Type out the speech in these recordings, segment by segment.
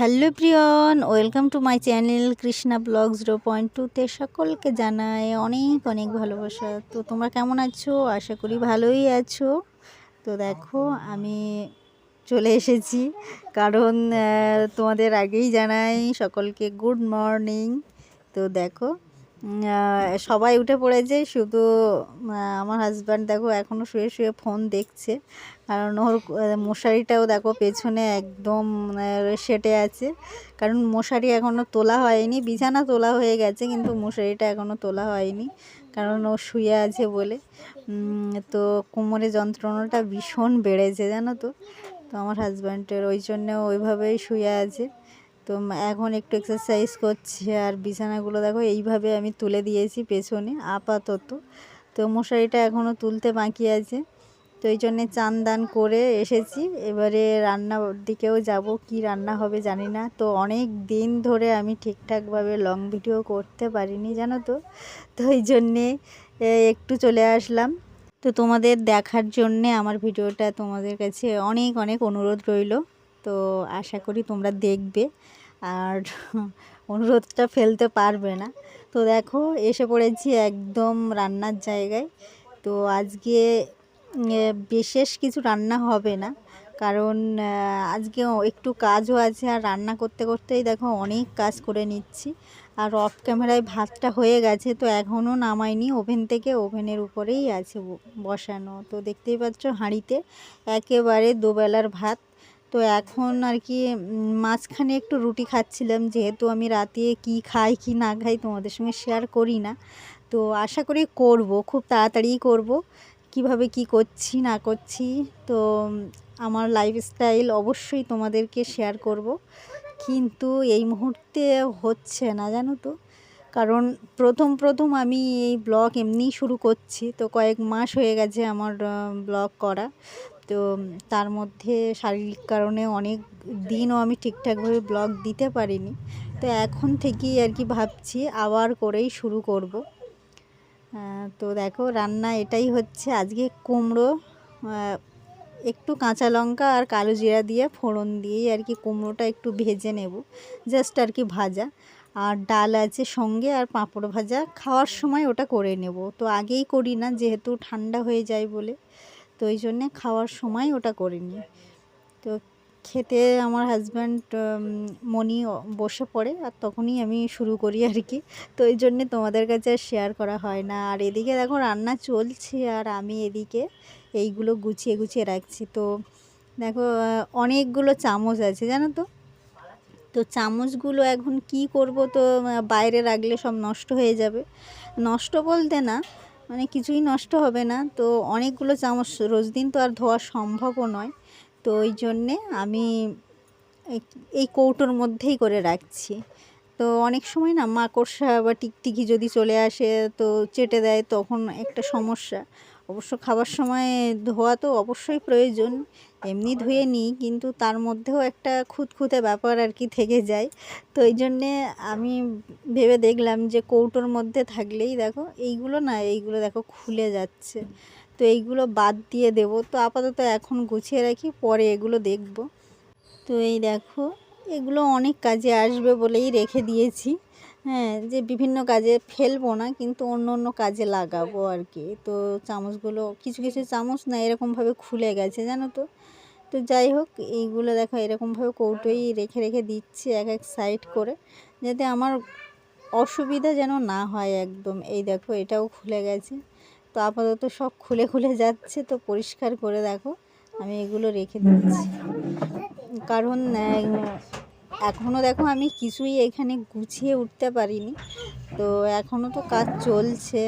Hello প্রিয়ন, welcome to my channel Krishna blog zero point টুতে সকলকে জানায় অনেক অনেক ভালোবাসা। তো তোমরা কেমন আছো? আশা করি ভালোই আছো। তো দেখো, আমি চলে এসেছি। কারণ তোমাদের আগেই জানাই সকলকে গুড মর্নিং। তো দেখো সবাই উঠে পড়েছে, শুধু আমার হাজব্যান্ড দেখো এখনও শুয়ে শুয়ে ফোন দেখছে। কারণ ওর মশারিটাও দেখো পেছনে একদম সেটে আছে। কারণ মশারি এখনও তোলা হয়নি, বিছানা তোলা হয়ে গেছে, কিন্তু মশারিটা এখনও তোলা হয়নি, কারণ ও শুয়ে আছে বলে। তো কোমরে যন্ত্রণাটা ভীষণ বেড়েছে, জানো তো? তো আমার হাজব্যান্ডের ওই জন্য ওইভাবেই শুয়ে আছে। তো এখন একটু এক্সারসাইজ করছে আর বিছানাগুলো দেখো এইভাবে আমি তুলে দিয়েছি পেছনে, আপাতত। তো মশারিটা এখনও তুলতে বাকি আছে। তো এই জন্যে চান দান করে এসেছি। এবারে রান্নার দিকেও যাব, কি রান্না হবে জানি না। তো অনেক দিন ধরে আমি ঠিকঠাকভাবে লং ভিডিও করতে পারিনি, জানো তো? তো এই জন্যে একটু চলে আসলাম। তো তোমাদের দেখার জন্যে আমার ভিডিওটা তোমাদের কাছে অনেক অনেক অনুরোধ রইল। তো আশা করি তোমরা দেখবে। আর অনুরোধটা ফেলতে পারবে না। তো দেখো, এসে পড়েছি একদম রান্নার জায়গায়। তো আজকে বিশেষ কিছু রান্না হবে না। কারণ আজকে একটু কাজও আছে। আর রান্না করতে করতেই দেখো অনেক কাজ করে নিচ্ছি। আর অফ ক্যামেরায় ভাতটা হয়ে গেছে। তো এখনও নামাইনি। ওভেন থেকে ওভেনের উপরেই আছে বসানো। তো দেখতেই পাচ্ছ হাঁড়িতে একেবারে দুবেলার ভাত। তো এখন আর কি মাঝখানে একটু রুটি খাচ্ছিলাম, যেহেতু আমি রাতে কি খাই, কি না খাই তোমাদের সঙ্গে শেয়ার করি না। তো আশা করি করব, খুব তাড়াতাড়িই করব। কীভাবে কি করছি, না করছি, তো আমার লাইফস্টাইল অবশ্যই তোমাদেরকে শেয়ার করব। কিন্তু এই মুহূর্তে হচ্ছে না, জানো তো? কারণ প্রথম প্রথম আমি এই ব্লগ এমনি শুরু করছি, তো কয়েক মাস হয়ে গেছে আমার ব্লগ করা। তো তার মধ্যে শারীরিক কারণে অনেক দিনও আমি ঠিকঠাকভাবে ব্লগ দিতে পারিনি। তো এখন থেকেই আর কি ভাবছি আবার করেই শুরু করব। তো দেখো রান্না এটাই হচ্ছে। আজকে কুমড়ো একটু কাঁচা লঙ্কা আর কালো জিরা দিয়ে ফোড়ন দিয়েই আর কি কুমড়োটা একটু ভেজে নেব। জাস্ট আর কি ভাজা। আর ডাল আছে সঙ্গে আর পাঁপড় ভাজা। খাওয়ার সময় ওটা করে নেব। তো আগেই করি না, যেহেতু ঠান্ডা হয়ে যায় বলে। তো ওই জন্যে খাওয়ার সময় ওটা করে নিই তো খেতে আমার হাজব্যান্ড মনি বসে পড়ে আর তখনই আমি শুরু করি আর কি। তো এই জন্যে তোমাদের কাছে আর শেয়ার করা হয় না। আর এদিকে দেখো রান্না চলছে আর আমি এদিকে এইগুলো গুছিয়ে গুছিয়ে রাখছি। তো দেখো অনেকগুলো চামচ আছে, জানো তো? তো চামচগুলো এখন কি করব তো বাইরে রাখলে সব নষ্ট হয়ে যাবে। নষ্ট বলতে না মানে কিছুই নষ্ট হবে না। তো অনেকগুলো চামচ রোজ দিন তো আর ধোয়া সম্ভবও নয়। তো ওই জন্যে আমি এই- কৌটোর মধ্যেই করে রাখছি। তো অনেক সময় না মাকড়সা বা টিকটিকি যদি চলে আসে তো চেটে দেয় তখন একটা সমস্যা। অবশ্য খাবার সময় ধোয়া তো অবশ্যই প্রয়োজন। এমনি ধুয়ে নিই, কিন্তু তার মধ্যেও একটা খুঁতখুঁতে ব্যাপার আর কি থেকে যায়। তো এই জন্যে আমি ভেবে দেখলাম যে কৌটোর মধ্যে থাকলেই দেখো এইগুলো না, এইগুলো দেখো খুলে যাচ্ছে। তো এইগুলো বাদ দিয়ে দেবো। তো আপাতত এখন গুছিয়ে রাখি, পরে এগুলো দেখব। তো এই দেখো, এগুলো অনেক কাজে আসবে বলেই রেখে দিয়েছি। হ্যাঁ যে বিভিন্ন কাজে ফেলব না, কিন্তু অন্য অন্য কাজে লাগাবো আর কি তো চামচগুলো, কিছু কিছু চামচ না এরকমভাবে খুলে গেছে, জানো তো? তো যাই হোক, এইগুলো দেখো, এরকমভাবে কৌটোই রেখে রেখে দিচ্ছি এক এক সাইড করে, যাতে আমার অসুবিধা যেন না হয় একদম। এই দেখো, এটাও খুলে গেছে। তো আপাতত সব খুলে খুলে যাচ্ছে, তো পরিষ্কার করে দেখো, আমি এগুলো রেখে দিচ্ছি। কারণ এখনও দেখো আমি কিছুই এখানে গুছিয়ে উঠতে পারিনি। তো এখনও তো কাজ চলছে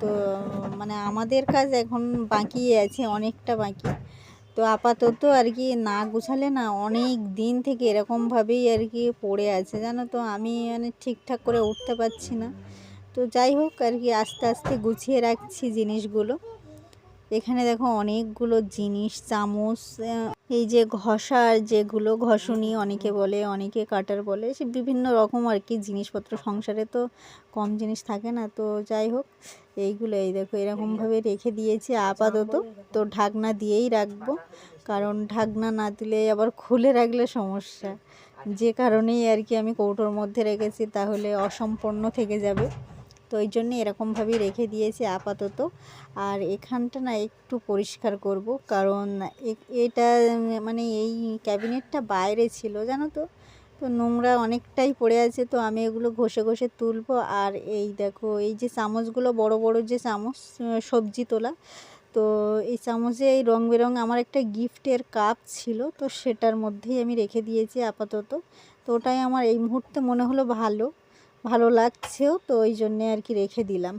তো মানে আমাদের কাজ এখন বাকি আছে, অনেকটা বাকি। তো আপাতত আর কি না গুছালে না অনেক দিন থেকে এরকমভাবেই আর কি পড়ে আছে, জানো তো? আমি মানে ঠিকঠাক করে উঠতে পারছি না। তো যাই হোক আর কি, আস্তে আস্তে গুছিয়ে রাখছি জিনিসগুলো। এখানে দেখো অনেকগুলো জিনিস, চামচ এই যে ঘষার যেগুলো ঘষণি অনেকে বলে, অনেকে কাটার বলে, সে বিভিন্ন রকম আর কি জিনিসপত্র। সংসারে তো কম জিনিস থাকে না, তো যাই হোক, এইগুলো এই দেখো এরকমভাবে রেখে দিয়েছি আপাতত। তো ঢাকনা দিয়েই রাখব, কারণ ঢাকনা না দিলে আবার খুলে রাখলে সমস্যা। যে কারণেই আর কি আমি কৌটোর মধ্যে রেখেছি, তাহলে অসম্পূর্ণ থেকে যাবে। তো ওই জন্য এরকমভাবেই রেখে দিয়েছি আপাতত। আর এখানটা না একটু পরিষ্কার করব, কারণ এটা মানে এই ক্যাবিনেটটা বাইরে ছিল, জানো তো? তো নোংরা অনেকটাই পড়ে আছে, তো আমি এগুলো ঘষে ঘষে তুলবো। আর এই দেখো, এই যে চামচগুলো, বড় বড় যে চামচ সবজি তোলা, তো এই চামচে এই রং বেরং আমার একটা গিফটের কাপ ছিল, তো সেটার মধ্যেই আমি রেখে দিয়েছি আপাতত। তো ওটাই আমার এই মুহূর্তে মনে হলো ভালো। ভালো লাগছেও, তো ওই জন্যে আর কি রেখে দিলাম।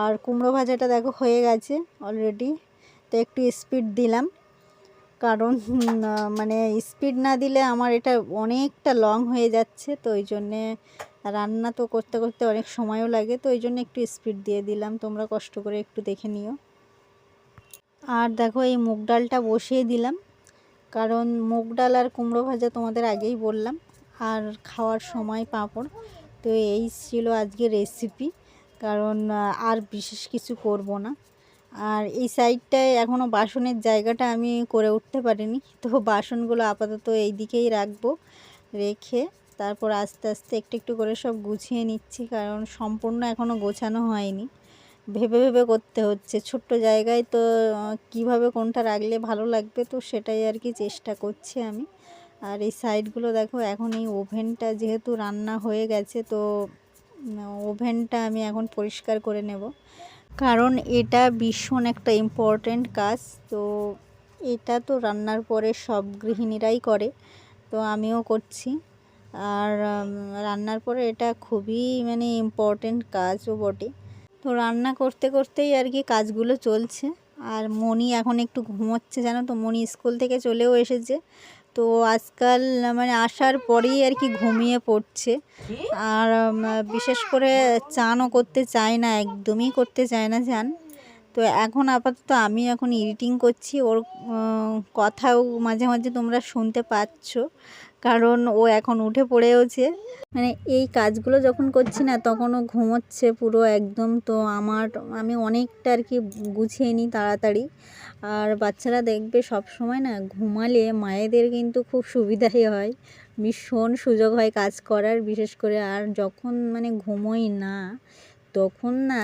আর কুমড়ো ভাজাটা দেখো হয়ে গেছে অলরেডি তো একটু স্পিড দিলাম। কারণ মানে স্পিড না দিলে আমার এটা অনেকটা লং হয়ে যাচ্ছে, তো ওই জন্যে রান্না তো করতে করতে অনেক সময়ও লাগে, তো ওই জন্য একটু স্পিড দিয়ে দিলাম। তোমরা কষ্ট করে একটু দেখে নিও। আর দেখো এই মুগ ডালটা বসিয়ে দিলাম। কারণ মুগ ডাল আর কুমড়ো ভাজা তোমাদের আগেই বললাম। আর খাওয়ার সময় পাঁপড়। তো এই ছিল আজকে রেসিপি কারণ আর বিশেষ কিছু করব না। আর এই সাইডটায় এখনও বাসনের জায়গাটা আমি করে উঠতে পারিনি, তো বাসনগুলো আপাতত এই দিকেই রাখব, রেখে তারপর আস্তে আস্তে একটু একটু করে সব গুছিয়ে নিচ্ছি, কারণ সম্পূর্ণ এখনও গোছানো হয়নি। ভেবে ভেবে করতে হচ্ছে, ছোট্ট জায়গায় তো কীভাবে কোনটা রাখলে ভালো লাগবে তো সেটাই আর কি চেষ্টা করছি আমি। আর এই সাইডগুলো দেখো, এখন এই ওভেনটা যেহেতু রান্না হয়ে গেছে, তো ওভেনটা আমি এখন পরিষ্কার করে নেব। কারণ এটা ভীষণ একটা ইম্পর্ট্যান্ট কাজ, তো এটা তো রান্নার পরে সব গৃহিণীরাই করে, তো আমিও করছি। আর রান্নার পরে এটা খুবই মানে ইম্পর্ট্যান্ট কাজও বটে। তো রান্না করতে করতেই আর কি কাজগুলো চলছে। আর মনি এখন একটু ঘুমোচ্ছে, জানো তো? মনি স্কুল থেকে চলেও এসেছে। তো আজকাল মানে আসার পরেই আর কি ঘুমিয়ে পড়ছে। আর বিশেষ করে চানও করতে চায় না একদমই করতে চায় না চান তো এখন আপাতত আমি এখন এডিটিং করছি ওর কথাও মাঝে মাঝে তোমরা শুনতে পাচ্ছ। কারণ ও এখন উঠে পড়েওছে। মানে এই কাজগুলো যখন করছি না, তখন ও ঘুমোচ্ছে পুরো একদম। তো আমার, আমি অনেকটা আর কি গুছিয়ে নিই তাড়াতাড়ি। আর বাচ্চারা দেখবে সব সময় না, ঘুমালে মায়েদের কিন্তু খুব সুবিধাই হয়। ভীষণ সুযোগ হয় কাজ করার, বিশেষ করে আর যখন মানে ঘুমোই না, তখন না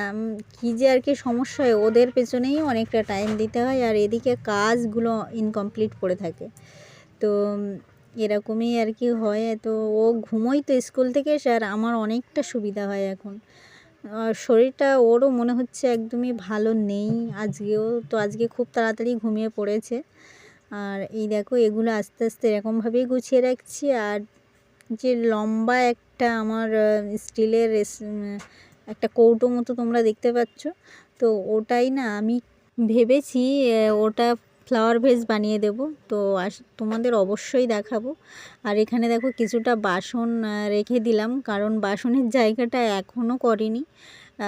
কী যে আর কি সমস্যা হয়, ওদের পেছনেই অনেকটা টাইম দিতে হয়। আর এদিকে কাজগুলো ইনকমপ্লিট পড়ে থাকে। তো এরকমই আর কি হয়। তো ও ঘুমোই তো স্কুল থেকে এসে আর আমার অনেকটা সুবিধা হয় এখন। শরীরটা ওরও মনে হচ্ছে একদমই ভালো নেই। আজকেও তো আজকে খুব তাড়াতাড়ি ঘুমিয়ে পড়েছে। আর এই দেখো, এগুলো আস্তে আস্তে এরকমভাবেই গুছিয়ে রাখছি। আর যে লম্বা একটা আমার স্টিলের একটা কৌটো মতো তোমরা দেখতে পাচ্ছ। তো ওটাই না আমি ভেবেছি ওটা ফ্লাওয়ার ভেজ বানিয়ে দেব। তো তোমাদের অবশ্যই দেখাবো। আর এখানে দেখো কিছুটা বাসন রেখে দিলাম। কারণ বাসনের জায়গাটা এখনও করিনি।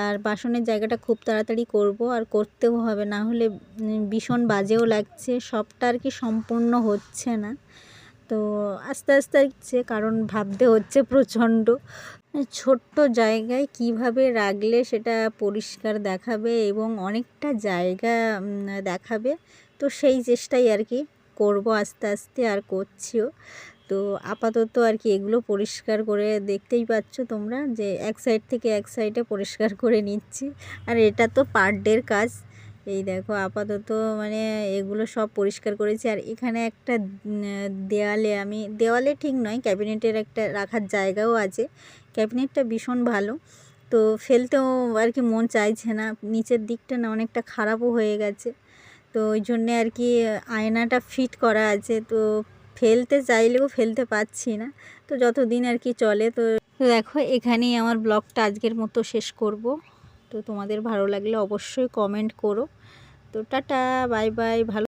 আর বাসনের জায়গাটা খুব তাড়াতাড়ি করব। আর করতেও হবে, না হলে ভীষণ বাজেও লাগছে। সবটা আর কি সম্পূর্ণ হচ্ছে না। তো আস্তে আস্তে হচ্ছে, কারণ ভাবতে হচ্ছে প্রচণ্ড। ছোট্ট জায়গায় কীভাবে রাখলে সেটা পরিষ্কার দেখাবে এবং অনেকটা জায়গা দেখাবে। তো সেই চেষ্টাই আর কি করব আস্তে আস্তে আর করছিও। তো আপাতত আর কি এগুলো পরিষ্কার করে দেখতেই পাচ্ছ তোমরা যে এক সাইড থেকে এক সাইডে পরিষ্কার করে নিচ্ছি। আর এটা তো পার ডের কাজ। এই দেখো আপাতত মানে এগুলো সব পরিষ্কার করেছি। আর এখানে একটা দেওয়ালে আমি, দেওয়ালে ঠিক নয়, ক্যাবিনেটের একটা রাখার জায়গাও আছে। ক্যাবিনেটটা ভীষণ ভালো। তো ফেলতেও আর কি মন চাইছে না। নিচের দিকটা না অনেকটা খারাপও হয়ে গেছে। তো ওই জন্যে আর কি আয়নাটা ফিট করা আছে। তো ফেলতে চাইলেও ফেলতে পারছি না। তো যতদিন আর কি চলে, তো দেখো এখানেই আমার ব্লগটা আজকের মতো শেষ করব। তো তোমাদের ভালো লাগলে অবশ্যই কমেন্ট করো। তো টাটা বাই বাই ভালো